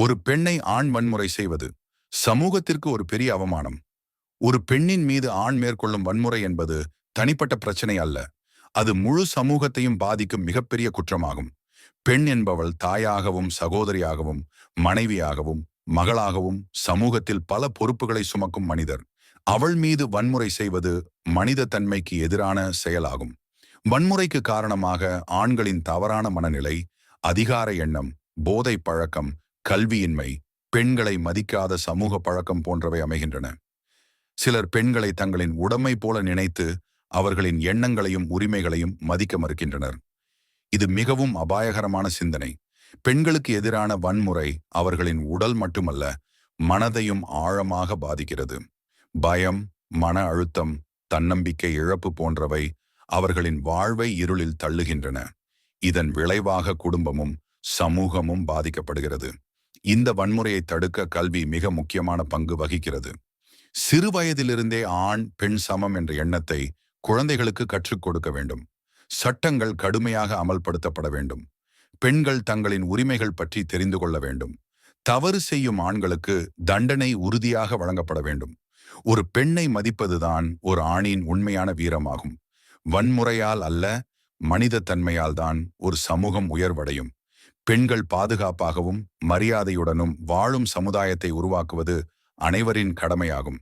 ஒரு பெண்ணை ஆண் வன்முறை செய்வது சமூகத்திற்கு ஒரு பெரிய அவமானம். ஒரு பெண்ணின் மீது ஆண் மேற்கொள்ளும் வன்முறை என்பது தனிப்பட்ட பிரச்சனை அல்ல. அது முழு சமூகத்தையும் பாதிக்கும் மிகப்பெரிய குற்றமாகும். பெண் என்பவள் தாயாகவும் சகோதரியாகவும் மனைவியாகவும் மகளாகவும் சமூகத்தில் பல பொறுப்புகளை சுமக்கும் மனிதர். அவள் மீது வன்முறை செய்வது மனித தன்மைக்கு எதிரான செயலாகும். வன்முறைக்கு காரணமாக ஆண்களின் தவறான மனநிலை அதிகார எண்ணம் போதை பழக்கம் கல்வியின்மை பெண்களை மதிக்காத சமூக பழக்கம் போன்றவை அமைகின்றன. சிலர் பெண்களை தங்களின் உடைமை போல நினைத்து அவர்களின் எண்ணங்களையும் உரிமைகளையும் மதிக்க மறுக்கின்றனர். இது மிகவும் அபாயகரமான சிந்தனை. பெண்களுக்கு எதிரான வன்முறை அவர்களின் உடல் மட்டுமல்ல மனதையும் ஆழமாக பாதிக்கிறது. பயம் மன அழுத்தம் தன்னம்பிக்கை இழப்பு போன்றவை அவர்களின் வாழ்வை இருளில் தள்ளுகின்றன. இதன் விளைவாக குடும்பமும் சமூகமும் பாதிக்கப்படுகிறது. இந்த வன்முறையை தடுக்க கல்வி மிக முக்கியமான பங்கு வகிக்கிறது. சிறு வயதிலிருந்தே ஆண் பெண் சமம் என்ற எண்ணத்தை குழந்தைகளுக்கு கற்றுக் கொடுக்க வேண்டும். சட்டங்கள் கடுமையாக அமல்படுத்தப்பட வேண்டும். பெண்கள் தங்களின் உரிமைகள் பற்றி தெரிந்து கொள்ள வேண்டும். தவறு செய்யும் ஆண்களுக்கு தண்டனை உறுதியாக வழங்கப்பட வேண்டும். ஒரு பெண்ணை மதிப்பதுதான் ஒரு ஆணின் உண்மையான வீரமாகும். வன்முறையால் அல்ல மனித தன்மையால் தான் ஒரு சமூகம் உயர்வடையும். பெண்கள் பாதுகாப்பாகவும் மரியாதையுடனும் வாழும் சமுதாயத்தை உருவாக்குவது அனைவரின் கடமையாகும்.